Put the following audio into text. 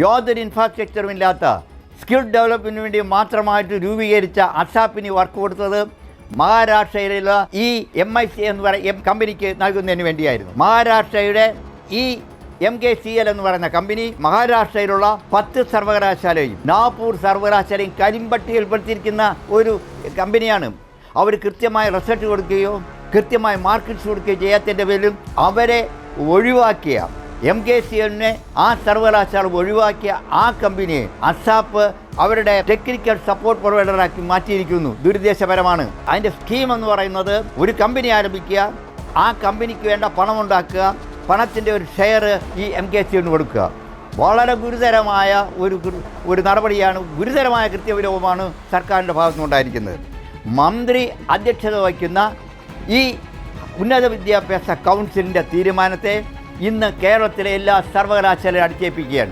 യാതൊരു ഇൻഫ്രാസ്ട്രക്ചറും ഇല്ലാത്ത സ്കിൽ ഡെവലപ്മെന്റിന് വേണ്ടി മാത്രമായിട്ട് രൂപീകരിച്ച അസാപ്പിന് വർക്ക് കൊടുത്തത് മഹാരാഷ്ട്രയിലുള്ള ഈ എം ഐ സി എന്ന് പറയുന്ന കമ്പനിക്ക് നൽകുന്നതിന് വേണ്ടിയായിരുന്നു. മഹാരാഷ്ട്രയുടെ ഈ എം കെ സി എൽ എന്ന് പറയുന്ന കമ്പനി മഹാരാഷ്ട്രയിലുള്ള പത്ത് സർവകലാശാലയും നാഗ്പൂർ സർവകലാശാലയും കരിമ്പട്ടികയിൽപ്പെടുത്തിയിരിക്കുന്ന ഒരു കമ്പനിയാണ് അവർ കൃത്യമായ റിസൾട്ട് കൊടുക്കുകയോ കൃത്യമായ മാർക്കറ്റ്സ് കൊടുക്കുകയോ ചെയ്യാത്തതിന്റെ പേരിലും അവരെ ഒഴിവാക്കിയ എം കെ സി എല്ലിനെ ആ സർവകലാശാല ഒഴിവാക്കിയ ആ കമ്പനിയെ അസാപ്പ് അവരുടെ ടെക്നിക്കൽ സപ്പോർട്ട് പ്രൊവൈഡറാക്കി മാറ്റിയിരിക്കുന്നു. ദുരുദ്ദേശപരമാണ്. അതിന്റെ സ്കീം എന്ന് പറയുന്നത് ഒരു കമ്പനി ആരംഭിക്കുക ആ കമ്പനിക്ക് വേണ്ട പണം ഉണ്ടാക്കുക പണത്തിന്റെ ഒരു ഷെയർ ഈ എം കെ സി എല്ലിന് കൊടുക്കുക. വളരെ ഗുരുതരമായ ഒരു ഒരു നടപടിയാണ് ഗുരുതരമായ കൃത്യവിലോപമാണ് സർക്കാരിന്റെ ഭാഗത്തുനിന്നുണ്ടായിരിക്കുന്നത്. മന്ത്രി അധ്യക്ഷത വഹിക്കുന്ന ഈ ഉന്നത വിദ്യാഭ്യാസ കൗൺസിലിന്റെ തീരുമാനത്തെ ഇന്ന് കേരളത്തിലെ എല്ലാ സർവകലാശാലയും അടിച്ചേൽപ്പിക്കുകയാണ്